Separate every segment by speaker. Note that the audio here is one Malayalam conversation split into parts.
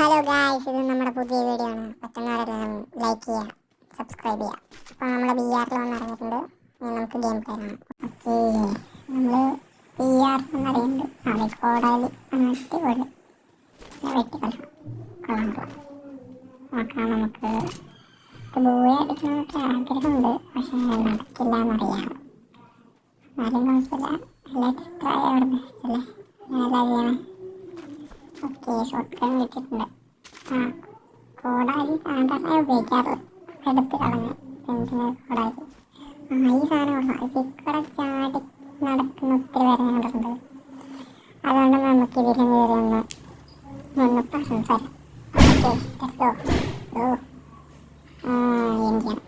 Speaker 1: ഹലോ ഗായ്സ് ഇത് നമ്മുടെ പുതിയ വീഡിയോ ആണ്. പറ്റുന്നവരെല്ലാം ലൈക്ക് ചെയ്യുക സബ്സ്ക്രൈബ് ചെയ്യുക. അപ്പോൾ നമ്മൾ ബി ആറിൽ വന്ന് ഇറങ്ങിയിട്ടുണ്ട്. ഇനി നമുക്ക് ഗെയിം പ്ലേ ഓക്കെ നമ്മൾ ബി ആർ എന്നറിയുന്നുണ്ട് അതെ കോടാലി അടിപൊളി. വെട്ടിക്കളാം കൊള്ളാം കൊള്ളാം. നോക്കാം നമുക്ക് ബൂയ അടിക്കണമെന്നൊക്കെ ആഗ്രഹമുണ്ട്. പക്ഷേ നടക്കില്ല എന്നറിയാം എന്നാലും കുഴപ്പമില്ല. എല്ലാ ട്രൈ അവിടെ ബെസ്റ്റ് അല്ലേ? ഞാനെല്ലാം ചെയ്യണം ഓക്കെ ഷോർട്ട് ഗൺ കിട്ടിയിട്ടുണ്ട് ആ കോടാലി സാധാരണ ഉപയോഗിക്കാറ്. എടുത്ത് കളഞ്ഞ് പെൻസിന് കോടാലി. ആ ഈ സാധനം ഇത് ഇവിടെ ചാടി നടക്കുന്ന ഒത്തിരി പേരെ ഞാൻ കണ്ടിട്ടുണ്ട് അതുകൊണ്ട് നമുക്ക് ഇതിലും കയറി ഒന്ന് ഒന്ന് സംസാരം ഓക്കെ എന്തിയാണ്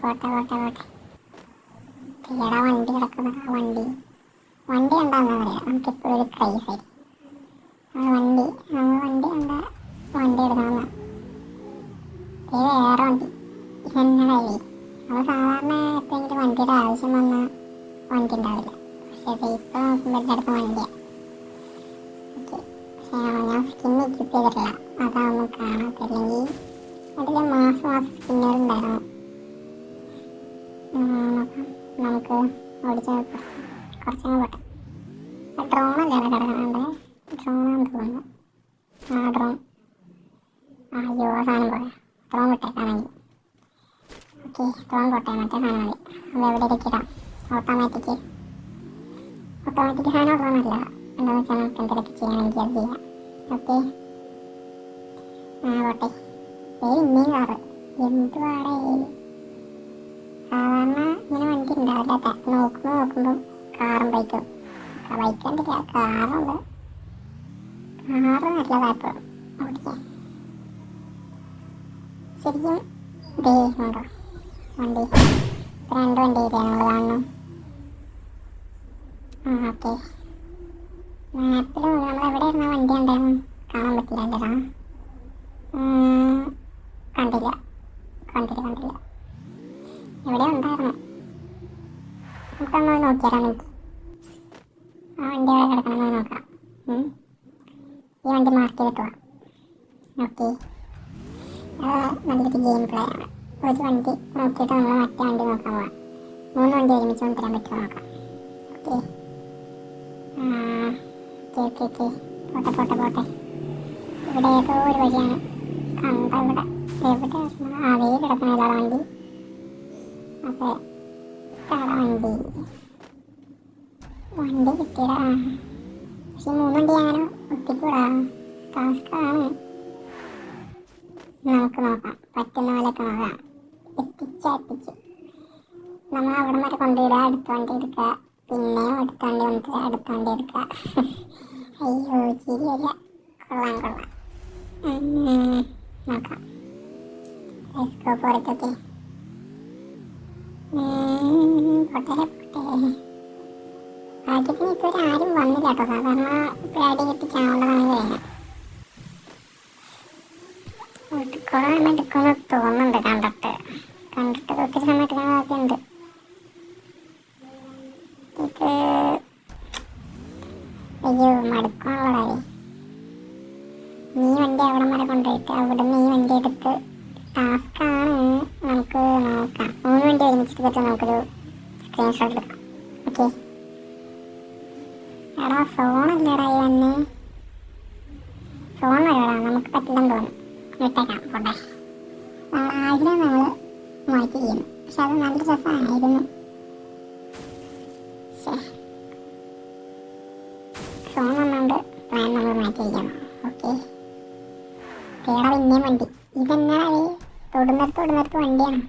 Speaker 1: പോട്ടെ പോട്ടെ പോട്ടെ. തീടാ വണ്ടി കിടക്കുന്ന ആ വണ്ടി. വണ്ടി കണ്ടാന്നാ പറയാ? നമുക്ക് എപ്പോഴും ഒരു ക്രൈസ് ആയിരിക്കും. ആ വണ്ടി. വണ്ടി എന്താ വണ്ടി എടുക്കണം ഇത് വേറെ വണ്ടി. ഇതെന്നെ കയ്യിൽ നമ്മൾ സാധാരണ എപ്പോഴെങ്കിലും വണ്ടിയുടെ ആവശ്യം വന്നാൽ വണ്ടി ഉണ്ടാവില്ല. പക്ഷേ അത് ഇപ്പോൾ നോക്കുമ്പോൾ എന്റെ അടുത്ത് വണ്ടിയാണ് പക്ഷേ ഞാൻ സ്കിൻ എക്യൂപ്പ് ചെയ്തിട്ടില്ല. അതാവുമ്പോൾ കാണാത്തില്ലെങ്കിൽ അതിൽ മാസം മാസം സ്കിന്നുകൾ ഉണ്ടായിരുന്നു നമുക്ക് ഓടിച്ച് കുറച്ചങ്ങ് പോട്ടെ. ഡ്രോണല്ലേ അവിടെ ഡ്രോണാന്ന് തോന്നുന്നു ആ ഡ്രോൺ ആ അയ്യോ ആ സാധനം പോയാ ഡ്രോൺ വിട്ടേക്കാണെങ്കിൽ ഓക്കെ ഡ്രോൺ പോട്ടെ മറ്റേ സാധനം മതി. അത് എവിടെയൊക്കെ ഇടാം. ഓട്ടോമാറ്റിക് ഓട്ടോമാറ്റിക് സാധനം ഉള്ളതല്ല എന്താണെന്ന് വെച്ചാൽ നമുക്ക് എന്തെങ്കിലുമൊക്കെ ചെയ്യണമെങ്കിൽ അത് ചെയ്യാം. ഓക്കെ. ആ പോട്ടെ. പേര് ഇന്നേ കാറ്. എന്തുവാടേ സാധാരണ ഇങ്ങനെ വണ്ടി ഉണ്ടാവില്ല നോക്കുമ്പോൾ നോക്കുമ്പോൾ കാറും ബൈക്കും. ബൈക്ക് കണ്ടില്ല കാറുണ്ട്. കാറ് നല്ലതായപ്പോൾ ഓടിക്കാൻ ശരിക്കും ദേ ഉണ്ടോ വണ്ടി രണ്ട് വണ്ടി ഇല്ലേ നമ്മൾ കാണുന്നു ആ ഓക്കെ. മാപ്പിൽ നമ്മൾ എവിടെ ഇരുന്ന വണ്ടി ഉണ്ടായിരുന്നു കാണാൻ പറ്റില്ല അല്ലടാ കണ്ടില്ല. കണ്ടില്ല കണ്ടില്ല. എവിടെ ഉണ്ടായിരുന്നു? നമുക്കൊന്ന് നോക്കിയാലോ നമുക്ക് ആ വണ്ടി അവിടെ കിടക്കണമെന്ന് നോക്കാം. ഈ വണ്ടി മാർക്ക് ചെയ്തിട്ട് പോവാം ഓക്കെ അത് നല്ലൊരു ഗെയിം പ്ലേ ആണ്. ഒരു വണ്ടി നോക്കിയിട്ട് നമ്മൾ മറ്റേ വണ്ടി നോക്കാൻ പോവാം. മൂന്ന് വണ്ടി ഒരുമിച്ച് കൊണ്ടുവരാൻ പറ്റുമോ നോക്കാം. ഓക്കെ ഓക്കെ ഓക്കെ ഓക്കെ പോട്ടെ പോട്ടെ പോട്ടെ. ഇവിടെ ഏതോ ഒരു വഴിയാണ്. കണ്ട ഇവിടെ? എവിടെ വെയിൽ കിടക്കുന്ന ഏതാണ് വണ്ടി? അതെ. ഇതാണ് വണ്ടി. വണ്ടി കിട്ടിയടാ പക്ഷെ മൂന്ന് വണ്ടി അങ്ങനെ ഒത്തിക്കൂടാ ടാസ്കാണ് നമുക്ക് നോക്കാം പറ്റുന്ന പോലെയൊക്കെ നോക്കാം എത്തിച്ച എത്തിച്ച് നമ്മൾ അവിടെ വരെ കൊണ്ടുവിടുക അടുത്ത വണ്ടി എടുക്കുക പിന്നെയും അടുത്ത വണ്ടി കൊണ്ടുവരിക അടുത്ത വണ്ടി എടുക്കുക അയ്യോ ശരിയല്ല കൊള്ളാം കൊള്ളാം നോക്കാം ആരും കേട്ടോ. സാധാരണ പേടി കെട്ടിക്കാനുള്ളതാണ് എടുക്കണം തോന്നുന്നുണ്ട് കണ്ടിട്ട്. കണ്ടിട്ട് ഒത്തിരി ഞാൻ ആദ്യമുണ്ട് ഇത് അയ്യോ മടുക്കാനുള്ളതായി നീ വണ്ടി അവിടെ വരെ കൊണ്ടുപോയിട്ട് അവിടെ നിന്ന് വണ്ടി എടുത്ത് ടാസ്ക്കാണ് നമുക്ക് നോക്കാം. മൂന്ന് വണ്ടി ഒരുമിച്ചിട്ട് പറ്റും നമുക്കൊരു സ്ക്രീൻഷോട്ട് എടുക്കാം. ഓക്കെ? എടാ ഫോണല്ലേടാ ഈ വന്ന്. ഫോൺ വരടാ നമുക്ക് പറ്റില്ലെന്ന് തോന്നും വിട്ടേക്കാം പോട്ടെ. ആഗ്രഹം നമ്മൾ മാറ്റി ചെയ്യുന്നു പക്ഷെ അത് നല്ല രസമായിരുന്നു. ഫോൺ വന്നുകൊണ്ട് പ്ലാൻ നമ്മൾ മാറ്റി ചെയ്യണം ഓക്കെ. തേടാ പിന്നെയും വണ്ടി. ഇതെന്നാ തൊടുന്നിടത്ത് തൊടുന്നിടത്ത് വണ്ടിയാണ്.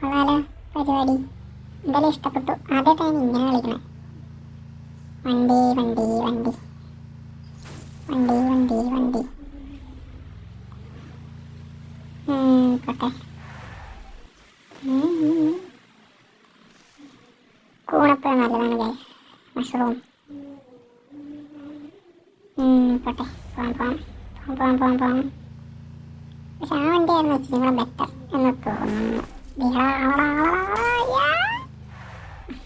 Speaker 1: കൊള്ളാലോ പരിപാടി? എന്തായാലും ഇഷ്ടപ്പെട്ടു. ആദ്യമായിട്ടാണ് ഇങ്ങനെ കളിക്കണേ. വണ്ടി വണ്ടി വണ്ടി വണ്ടി വണ്ടി വണ്ടി പോട്ടെ. കൂണപ്പഴം നല്ലതാണ് ഗൈസ് മഷ്റൂം പോട്ടെ പോകാം പോകാം പോകാം പോകാം പോകാം പക്ഷെ ആ വണ്ടിയായിരുന്നു വെച്ച് നിങ്ങളെ ബെറ്റർ എന്ന് തോന്നുന്നു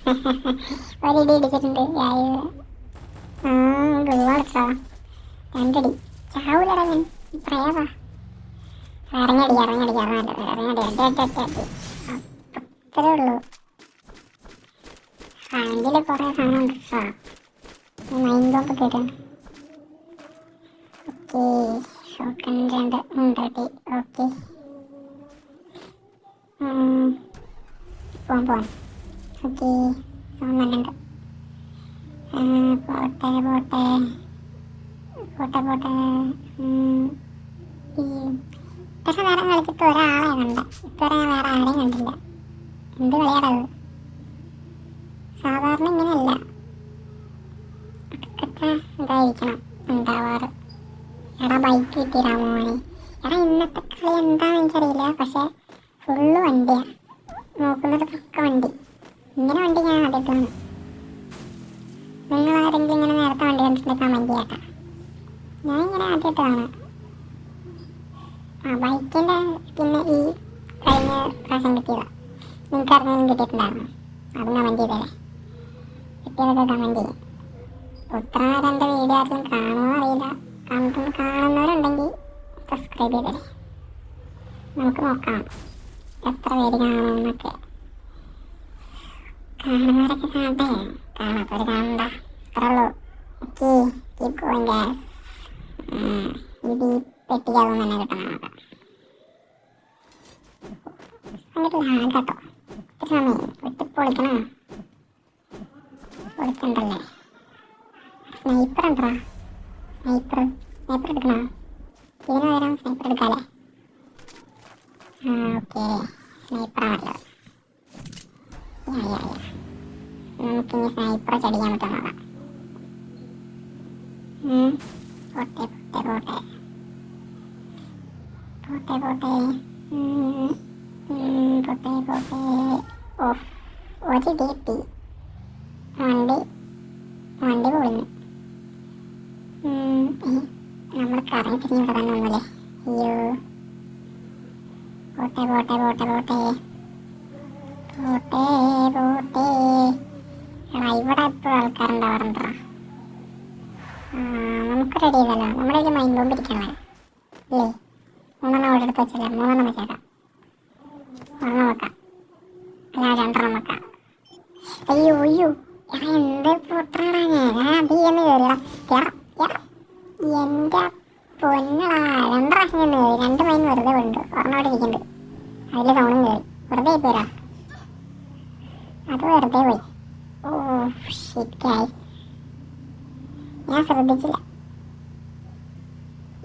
Speaker 1: ദിടാ, ആളാ, ആളാ, യാ. ഒരിടി ഇടിച്ചിട്ടുണ്ട് യായ ആ ഗുള്ളടിച്ചാ രണ്ടടി ചാവൂലടാ ഞാൻ പ്രേതാ ഇറങ്ങടി ഇറങ്ങടി ഇറങ്ങടി ഇറങ്ങടി അടി അടി അടി അടി അത്രേ ഉള്ളൂ ഹാൻഡിൽ കുറേ സാധനം ഉണ്ട് കേട്ടോ മൈൻഡ് ബോംബ് കേട്ടാണ് ഓക്കെ ഷോക്കൺ രണ്ട് ഉണ്ടടി ഓക്കെ പോവാൻ പോവാൻ Okay sound നല്ലുണ്ട് പോട്ടെ പോട്ടെ. പോട്ടെ പോട്ടെ. ഈ ഇത്ര കളിച്ചിട്ട് ഒരാളെ കണ്ട. ഇത്ര ഞാൻ വേറെ ആരെയും കണ്ടില്ല. എന്ത് കളിയാടത് സാധാരണ ഇങ്ങനെയല്ല. ഒക്കെ ഇതായിരിക്കണം ഉണ്ടാവാറ്. എടാ ബൈക്ക് കിട്ടിയിടാ മോനെ. എടാ ഇന്നത്തെ കളി എന്താണെന്ന് എനിക്കറിയില്ല. പക്ഷെ ഫുള്ള് വണ്ടിയാണ് നോക്കുന്നത് പക്ക വണ്ടി. ഇങ്ങനെ വണ്ടി ഞാൻ ആദ്യമായിട്ടാണ് നിങ്ങൾ ആരെങ്കിലും ഇങ്ങനെ നേരത്തെ വണ്ടി കണ്ടിട്ടുണ്ടെങ്കിൽ കമന്റ് ചെയ്യട്ടെ. ഞാൻ ഇങ്ങനെ ആദ്യമായിട്ടാണ് ആ ബൈക്കിന്റെ പിന്നെ ഈ കഴിഞ്ഞ പ്രാവശ്യം കിട്ടിയതാ. നിങ്ങൾക്ക് അറിഞ്ഞാലും കിട്ടിയിട്ടുണ്ടായിരുന്നു. അത് കമന്റ് ചെയ്തല്ലേ കിട്ടിയതൊക്കെ കമന്റ് ചെയ്യും. ഉത്തര രണ്ട് വീഡിയോ ആരും കാണുമോ അറിയില്ല. കാണുമ്പോൾ കാണുന്നവരുണ്ടെങ്കിൽ സബ്സ്ക്രൈബ് ചെയ്തല്ലേ നമുക്ക് നോക്കാം. എത്ര പേര് കാണുമെന്നൊക്കെ കാണുന്നവരൊക്കെ കാണട്ടെ കാണാത്തവർ കാണണ്ട അത്രയുള്ളൂ ഓക്കെ. കീപ് ഗോയിങ് ഇത് ഈ പെട്ടിക്കകം തന്നെ കിട്ടണം പൊളിക്കണ്ടല്ലേ സ്നൈപ്പർ സ്നൈപ്പർ സ്നൈപ്പർ എടുക്കണോ ഇതിന് പകരം സ്നൈപ്പർ എടുക്കാല്ലേ ആ ഓക്കെ സ്നൈപ്പറാണല്ലോ യാ നമുക്ക് യാ സൈപ്രസ് അടിക്കാൻ ഉം. പോട്ടെ പോട്ടെ പോട്ടെ പോട്ടെ പോട്ടെ പോട്ടെ പോട്ടെ ഓ ഒരു ഡി എത്തി വണ്ടി വണ്ടി പൊളിഞ്ഞു നമ്മൾ കറങ്ങി തിരിഞ്ഞു കിടന്നു ഒന്നുമില്ലേ അയ്യോ പോട്ടെ പോട്ടെ പോട്ടെ പോട്ടെ മൂന്നെണ്ണം അവിടെ എടുത്ത് മൂന്നെണ്ണം വെച്ചേക്കാം. ഒരെണ്ണം വെക്കാം. അല്ല രണ്ടെണ്ണം വെക്കാം. അയ്യോ അയ്യോ. എടാ എന്ത് പൊട്ടണടാ ഞാൻ. അത് എന്ന് കയറിയടാ എടാ പൊന്നടാ. രണ്ട് പ്രാവശ്യം ചെന്ന് കയറി രണ്ട് മൈൻ വെറുതെ ഉണ്ട് ഒരെണ്ണം അവിടെ ഇരിക്കുന്നുണ്ട്. അതിൽ സൗണ്ടും കയറി വെറുതെ പോരാ അത് വെറുതെ പോയി. ഓ ഷിറ്റ് ഞാൻ ശ്രദ്ധിച്ചില്ല.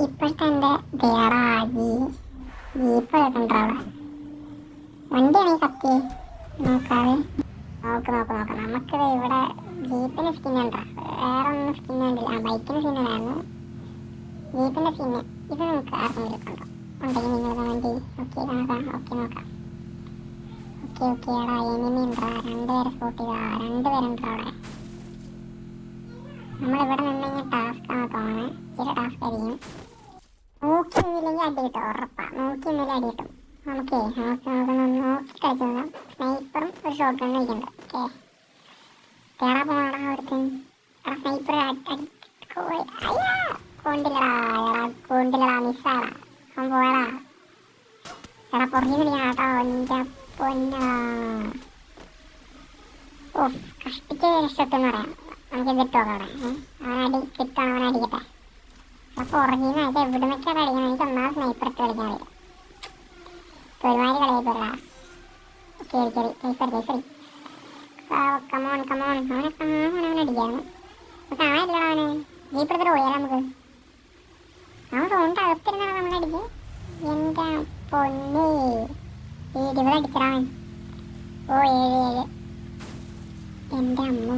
Speaker 1: ഇപ്പോഴത്തെ എന്റെ വേറാ ജീ ജീപ്പ് കേട്ടോ അവിടെ? വണ്ടിയാണ് ഈ കത്തി. നോക്കാതെ നോക്ക് നോക്ക് നോക്ക്. നമുക്കിത് ഇവിടെ ജീപ്പിന് സ്കിൻ ഉണ്ടോ വേറെ ഒന്നും സ്കിൻ കണ്ടില്ല. ആ ബൈക്കിന് സ്കിൻ ഉണ്ടായിരുന്നു ജീപ്പിന്റെ സ്കിന്ന് ഇത് നമുക്ക് ആർക്കെങ്കിലും ഉണ്ടോ ഉണ്ടെങ്കിൽ നിങ്ങൾ കമന്റ് ഓക്കെ നോക്കാം ഓക്കെ നോക്കാം. Okay okay. എടാ എനിമി ഉണ്ടോ? രണ്ടുപേരെ സ്പോട്ട് ചെയ്താ? രണ്ടുപേരുണ്ടോ അവിടെ? നമ്മളിവിടെ നിന്ന് അടി കിട്ടും ഉറപ്പാ. നമുക്കേ നമുക്ക് സ്നൈപ്പറും ഒരു പൊന്നാ. ഓ കഷ്ടിച്ച് രക്ഷത്തെന്ന് പറയാം. നമുക്ക് നോക്കാം അവിടെ? അവനടി കിട്ടണം അവൻ അടിക്കണം എനിക്ക് സ്നൈപ്പർ കളിക്കാൻ കമോൺ കമോൺ അവനെ നമുക്ക്? പൊന്നേ. ഓ അമ്മ.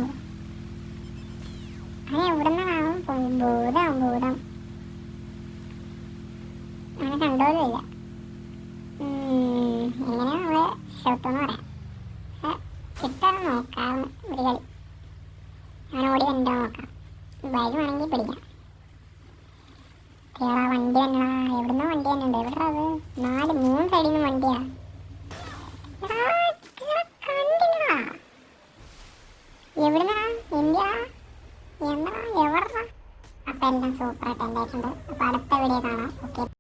Speaker 1: അവൻ എവിടെ നിന്നാവും ഭൂതം കണ്ടോലുമില്ല എങ്ങനെ നമ്മൾ ഷോട്ടെന്ന് പറയാം. കിട്ടാൻ നോക്കാം ഒരു കളി അങ്ങനെ ഓടി കണ്ടോ നോക്കാം. ബൈക്ക് വേണമെങ്കിൽ പിടിക്കാം. കേളാ വണ്ടി തന്നെടാ എവിടുന്ന വണ്ടി തന്നെ ഉണ്ട്. എവിടെ അത്? നാല് മൂന്ന് സൈഡിൽ നിന്ന് വണ്ടിയാ. എവിടുന്നാ? ഇന്ത്യ എന്താ എവിടാ അപ്പം എല്ലാം സൂപ്പറായിട്ട് ഉണ്ടായിട്ടുണ്ട് അപ്പോൾ അടുത്ത വീഡിയോ കാണാം. ഓക്കെ